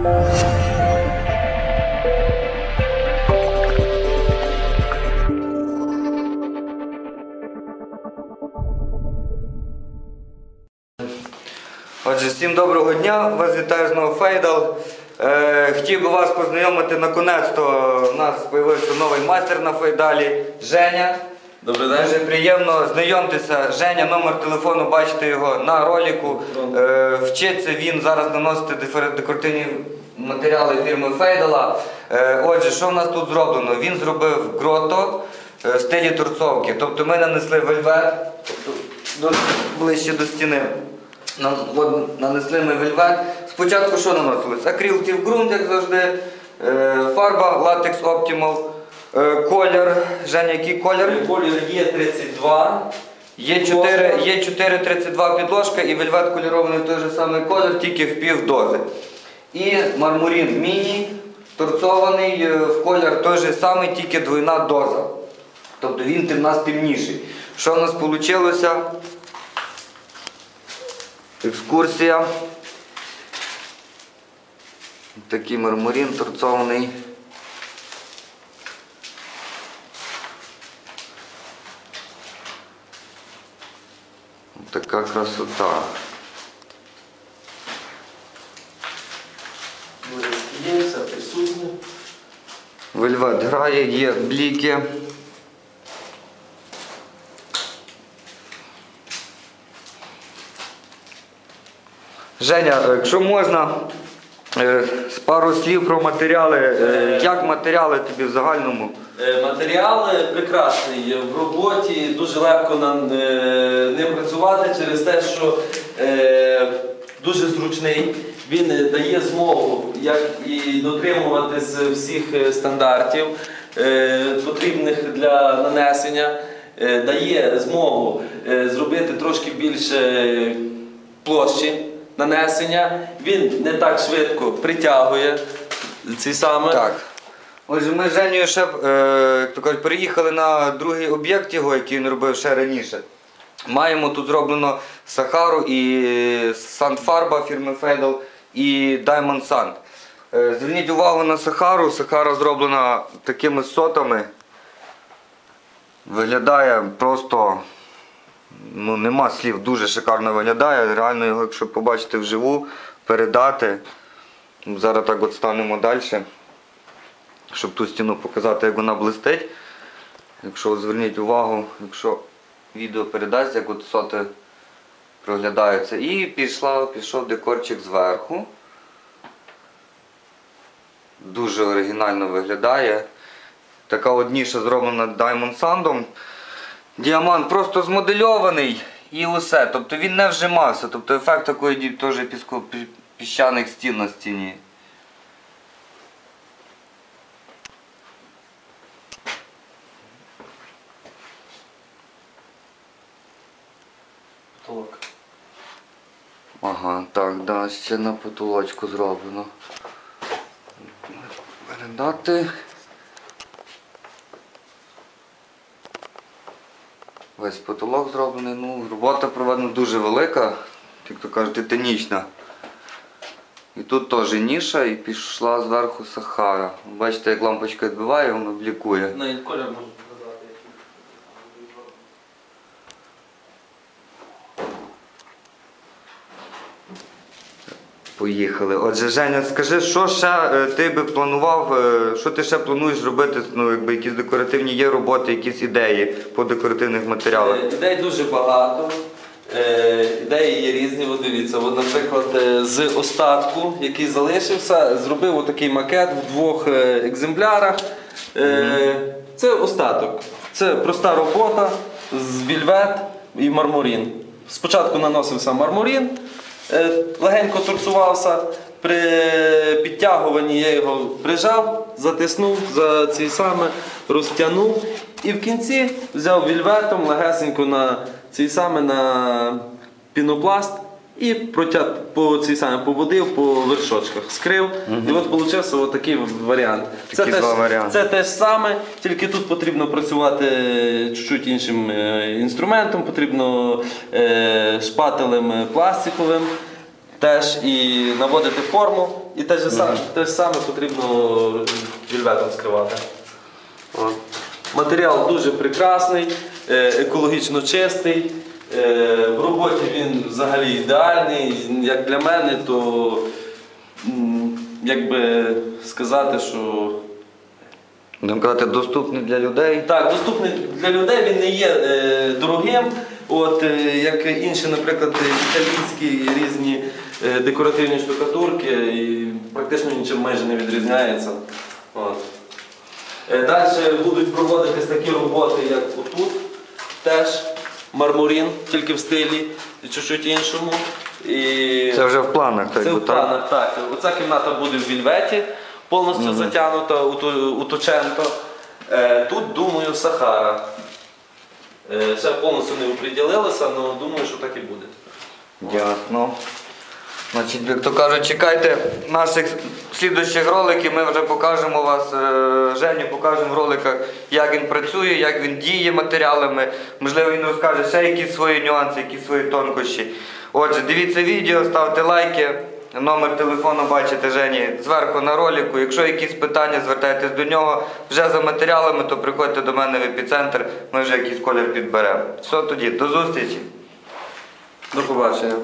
Отже, всім доброго дня, вас вітаю знову Фейдал. Е, хотів би вас познайомити наконець-то. У нас з'явився новий майстер на Фейдалі Женя. Добрий день. Дуже приємно знайомтеся. Женя, номер телефону, бачите його на ролику. Е, вчиться він зараз наносити декоративні матеріали фірми Фейдала. Е, отже, що в нас тут зроблено? Він зробив грото е, в стилі торцовки. Тобто ми нанесли вельвет, тобто до- ближче до стіни. Нанесли ми вельвет. Спочатку що наносилось? Акрил ґрунт, як завжди, е, фарба, латекс Optimal, колір. Женя, який колір? Колір є 32. Є 4, є 4,32 підложка і вельвет кольорований той же самий колір, тільки в пів дози. І мармурін міні, торцований е, в колір той же самий, тільки двойна доза. Тобто він в нас темніший. Що в нас вийшло? Екскурсія. Такий мармурін торцований. Така красота. Є, все присутнє. Вельвет грає, є бліки. Женя, е, якщо можна, е, пару слів про матеріали. Е, Як матеріали тобі в загальному? Е, Матеріал прекрасний. В роботі дуже легко е, ним працювати через те, що е, дуже зручний. Він дає змогу як і дотримуватись всіх е, стандартів, потрібних для нанесення. Дає змогу зробити трошки більше площі нанесення. Він не так швидко притягує ці саме. Так. Отже, ми з Женєю ще, е, переїхали на другий об'єкт його, який він робив ще раніше. Маємо тут зроблено Сахару і Сандфарба фірми Fedel і Diamond Sand. Е, Зверніть увагу на Сахару. Сахара зроблена такими сотами. Виглядає просто, ну нема слів, дуже шикарно виглядає. Реально його, якщо побачити вживу, передати. Зараз так от станемо далі щоб ту стіну показати, як вона блистить. Якщо зверніть увагу, якщо відео передасть, як от соти проглядаються. І пішла, пішов декорчик зверху. Дуже оригінально виглядає. Така от ніша зроблена Diamond Sandом. Діамант просто змодельований і усе. Тобто він не вжимався. Тобто ефект такої теж піщаних стін на стіні. Потолок. Ага, так, да, ще на потолочку зроблено. Передати. Весь потолок зроблений. Ну, робота проведена дуже велика, як то кажуть, титанічна. І тут теж ніша і пішла зверху сахара. Бачите, як лампочка відбиває, воно блікує. Навіть колір можу показати. Поїхали. Отже, Женя, скажи, що ще е, ти би планував, е, що ти ще плануєш робити, ну, якби якісь декоративні є роботи, якісь ідеї по декоративних матеріалах? Е, Ідей дуже багато. Ідеї є різні. От дивіться, от, наприклад, з остатку, який залишився, зробив отакий макет в двох екземплярах. Це остаток. Це проста робота з вільвет і мармурін. Спочатку наносився мармурін, легенько торсувався. При підтягуванні я його прижав, затиснув за ці саме, розтягнув. І в кінці взяв вільветом легесенько на цей саме на пінопласт і протяг по цій саме поводив по вершочках, скрив. І от получився от такий варіант. Такі теж, два варіанти. це те ж саме, тільки тут потрібно працювати чуть-чуть іншим е, інструментом, потрібно е, шпателем пластиковим. теж і наводити форму, і те ж саме, те ж саме потрібно вільветом скривати. Матеріал дуже прекрасний, е, екологічно чистий. Е, В роботі він взагалі ідеальний. Як для мене, то як би сказати, що Будемо казати, доступний для людей. так, доступний для людей, він не є е, дорогим. От, е, як інші, наприклад, італійські різні е, декоративні штукатурки, і практично нічим майже не відрізняється. От. Е, Далі будуть проводитись такі роботи, як отут, теж мармурін, тільки в стилі чуть-чуть іншому. І... Це вже в планах, так Це в планах, так. Оця кімната буде в вільветі, повністю затягнута, уто- уточенто. Е, Тут, думаю, Сахара. Е, Ще повністю не оприділилися, але думаю, що так і буде. Ясно. Значить, як то кажуть, чекайте наших слідуючих роликів, ми вже покажемо вас, е, Женю покажемо в роликах, як він працює, як він діє матеріалами. Можливо, він розкаже ще якісь свої нюанси, якісь свої тонкощі. Отже, дивіться відео, ставте лайки. Номер телефону бачите Жені зверху на ролику. Якщо якісь питання, звертайтесь до нього. Вже за матеріалами, то приходьте до мене в епіцентр, ми вже якийсь колір підберемо. Все тоді, до зустрічі. До побачення.